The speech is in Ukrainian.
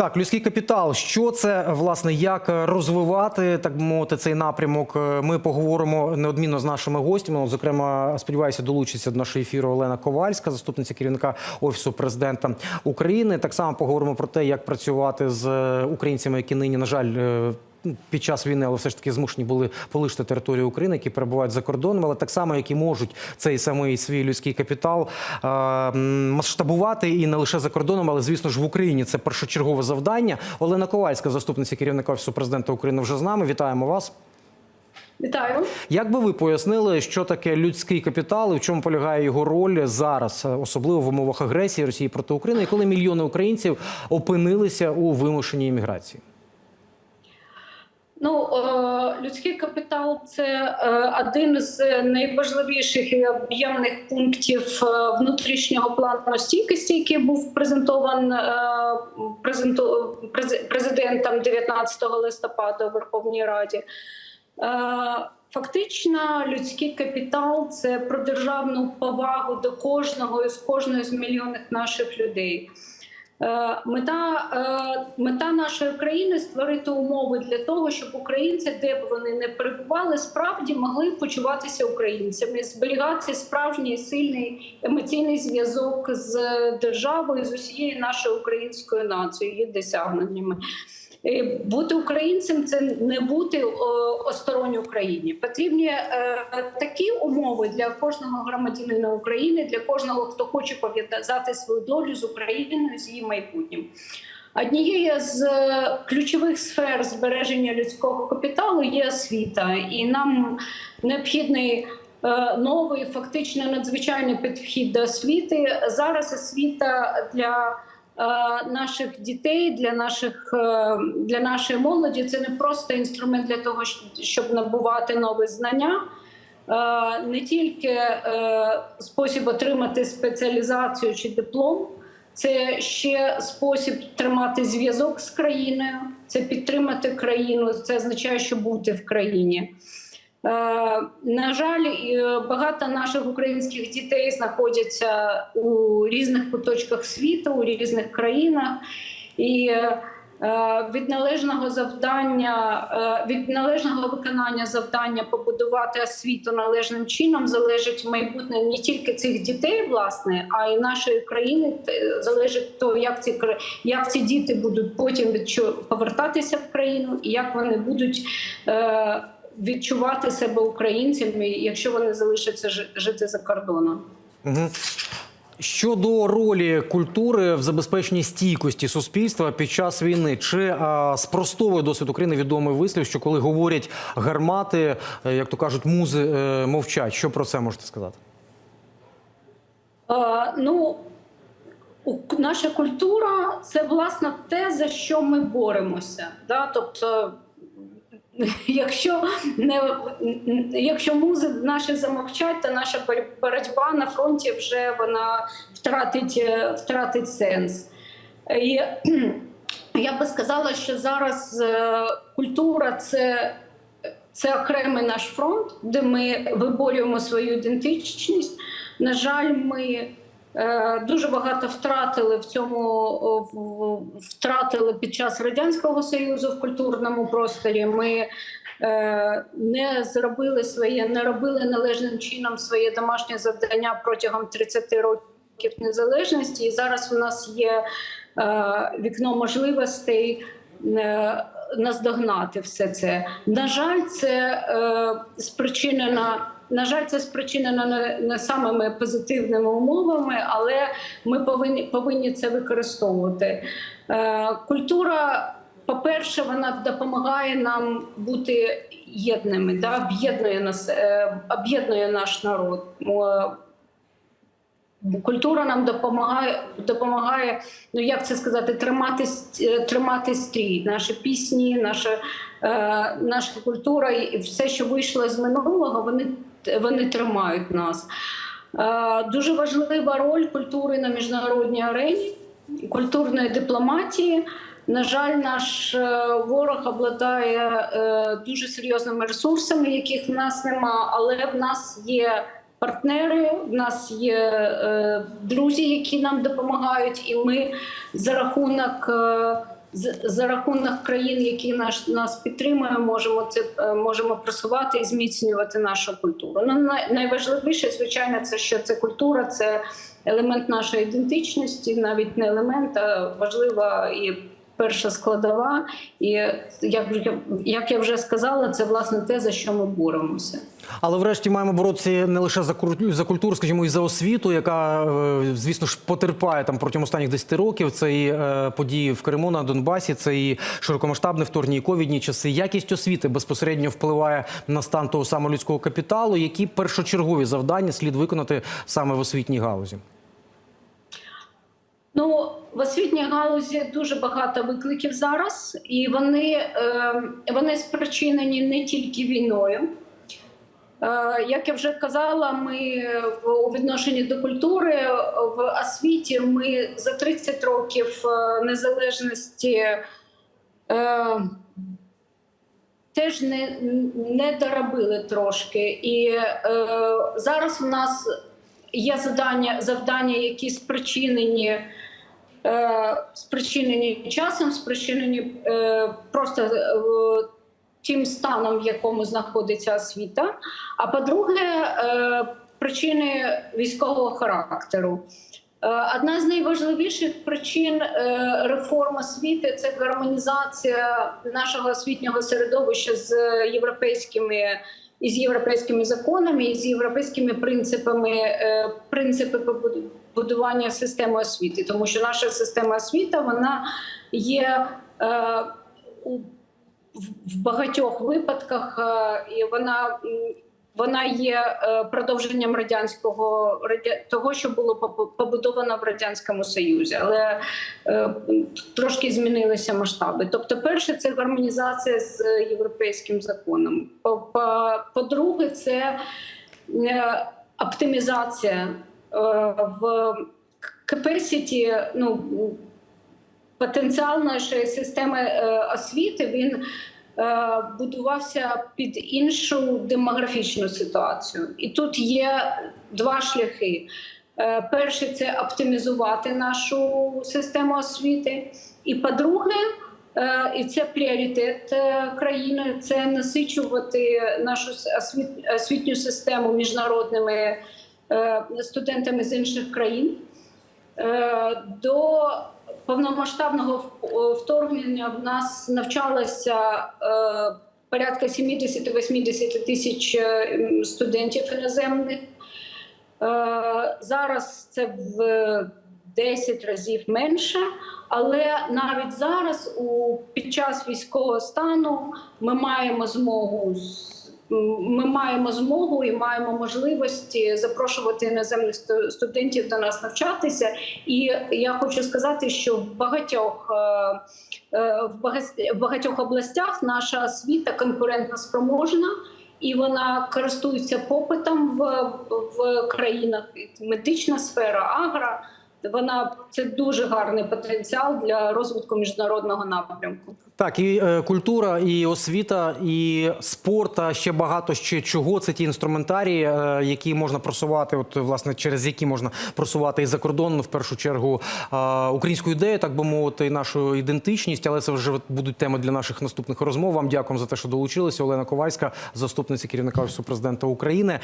Так, людський капітал. Що це власне, як розвивати так мовити цей напрямок? Ми поговоримо неодмінно з нашими гостями. Зокрема, сподіваюся, долучиться до нашого ефіру Олена Ковальська, заступниця керівника офісу президента України. Так само поговоримо про те, як працювати з українцями, які нині, на жаль, е, під час війни, але все ж таки змушені були полишити територію України, які перебувають за кордоном, але так само, які можуть цей самий свій людський капітал масштабувати і не лише за кордоном, але звісно ж в Україні. Це першочергове завдання. Олена Ковальська, заступниця керівника офісу президента України, вже з нами. Вітаємо вас. Вітаю. Як би ви пояснили, що таке людський капітал і в чому полягає його роль зараз, особливо в умовах агресії Росії проти України, коли мільйони українців опинилися у вимушеній імміграції? Ну е, людський капітал це е, один з найважливіших і об'ємних пунктів е, внутрішнього плану стійкості, який був презентований президентом 19 листопада у Верховній Раді. Фактично, людський капітал це про державну повагу до кожного з кожної з мільйонних наших людей. Е, Мета, е, мета нашої країни створити умови для того, щоб українці, де б вони не перебували, справді могли почуватися українцями, зберігати справжній сильний емоційний зв'язок з державою, з усією нашою українською нацією, її досягненнями. Е, Бути українцем це не бути о, осторонь Україні. Потрібні е, такі умови для кожного громадянина України, для кожного, хто хоче пов'язати свою долю з Україною, з її майбутнім. Однією з е, ключових сфер збереження людського капіталу є освіта, і нам необхідний е, новий, фактично надзвичайний підхід до освіти. Зараз освіта для е, наших дітей, для наших е, для нашої молоді це не просто інструмент для того, щоб набувати нові знання. Е, Не тільки е, спосіб отримати спеціалізацію чи диплом, це ще спосіб тримати зв'язок з країною, це підтримати країну. Це означає, що бути в країні. Е, на жаль, е, багато наших українських дітей знаходяться у різних куточках світу, у різних країнах, і е, від належного завдання, від належного виконання завдання побудувати освіту належним чином залежить майбутнє не тільки цих дітей, власне, а й нашої країни. Залежить то, як ці як ці діти будуть потім повертатися в країну, і як вони будуть. Відчувати себе українцями, якщо вони залишаться жити за кордоном. Угу. Щодо ролі культури в забезпеченні стійкості суспільства під час війни, чи а, спростовує досвід України відомий вислів, що коли говорять гармати, е, як то кажуть, музи е, мовчать. Що про це можете сказати? Е, ну, наша культура це власне те, за що ми боремося. Да? Тобто, якщо, не, якщо музи наші замовчать, то наша боротьба на фронті вже вона втратить, е, втратить сенс. І я би сказала, що зараз е, культура це це окремий наш фронт, де ми виборюємо свою ідентичність. На жаль, ми дуже багато втратили в цьому втратили під час радянського союзу в культурному просторі. Ми е, не зробили своє, не робили належним чином своє домашнє завдання протягом 30 років незалежності. І зараз у нас є е, вікно можливостей. е, Наздогнати все це. На жаль, це е, спричинено. На жаль, це спричинено не, самими позитивними умовами, але ми повинні повинні це використовувати. Е, культура, по-перше, вона допомагає нам бути єдними, да, об'єднує нас, е, об'єднує наш народ. Культура нам допомагає, допомагає, ну як це сказати, тримати, е, тримати стрій. Наші пісні, наша, е, наша культура і все, що вийшло з минулого, вони, вони тримають нас. Е, дуже важлива роль культури на міжнародній арені, культурної дипломатії. На жаль, наш е, ворог обладає е, дуже серйозними ресурсами, яких в нас нема, але в нас є партнери, в нас є друзі, які нам допомагають, і ми за рахунок за рахунок країн, які наш нас підтримує, можемо це е, можемо просувати і зміцнювати нашу культуру. Ну най- найважливіше, звичайно, це що це культура, це елемент нашої ідентичності, навіть не елемент, а важлива і перша складова. І як, як я вже сказала, це власне те, за що ми боремося. Але врешті маємо боротися не лише за за культуру, скажімо, і за освіту, яка, е, звісно ж, потерпає там протягом останніх 10 років. Це і е, події в Криму на Донбасі, це і широкомасштабне вторгнення, ковідні часи. Якість освіти безпосередньо впливає на стан того самого людського капіталу. Які першочергові завдання слід виконати саме в освітній галузі? Ну, в освітній галузі дуже багато викликів зараз, і вони, е, вони спричинені не тільки війною. Е, як я вже казала, ми у відношенні до культури в освіті ми за 30 років е, незалежності теж не, не доробили трошки. І е, зараз у нас є завдання, завдання, які спричинені. Е, спричинені часом, спричинені е, просто е, тим станом, в якому знаходиться освіта. А по-друге, причини військового характеру. Одна з найважливіших причин реформ освіти це гармонізація нашого освітнього середовища з європейськими із європейськими законами, і з європейськими принципами е, принципи побудування будування системи освіти, тому що наша система освіти вона є е, у в багатьох випадках, е, вона, вона є е, продовженням радянського того, що було побу- побудовано в радянському союзі, але е, трошки змінилися масштаби. Тобто, перше, це гармонізація з європейським законом. По- по- По-друге, це е, оптимізація е, в capacity, ну потенціал нашої системи е, освіти він е, будувався під іншу демографічну ситуацію. І тут є два шляхи. Е, Перший це оптимізувати нашу систему освіти. І по-друге, е, і це пріоритет е, країни це насичувати нашу освітню систему міжнародними е, студентами з інших країн. Е, До повномасштабного вторгнення в нас навчалося е, порядка 70-80 тисяч е, студентів іноземних. Е, Зараз це в 10 разів менше, але навіть зараз, під час військового стану, ми маємо змогу ми маємо змогу і маємо можливості запрошувати іноземних сту- студентів до нас навчатися. І я хочу сказати, що в багатьох е, е, в бага- в багатьох областях наша освіта конкурентно спроможна. І вона користується попитом в, в країнах медична сфера, агро. Вона це дуже гарний потенціал для розвитку міжнародного напрямку. Так, і е, культура, і освіта, і спорт, а ще багато ще чого. Це ті інструментарії, е, які можна просувати, от власне через які можна просувати і за кордон, в першу чергу, е, українську ідею, так би мовити, і нашу ідентичність. Але це вже будуть теми для наших наступних розмов. Вам дякуємо за те, що долучилися. Олена Ковальська, заступниця керівника офісу президента України.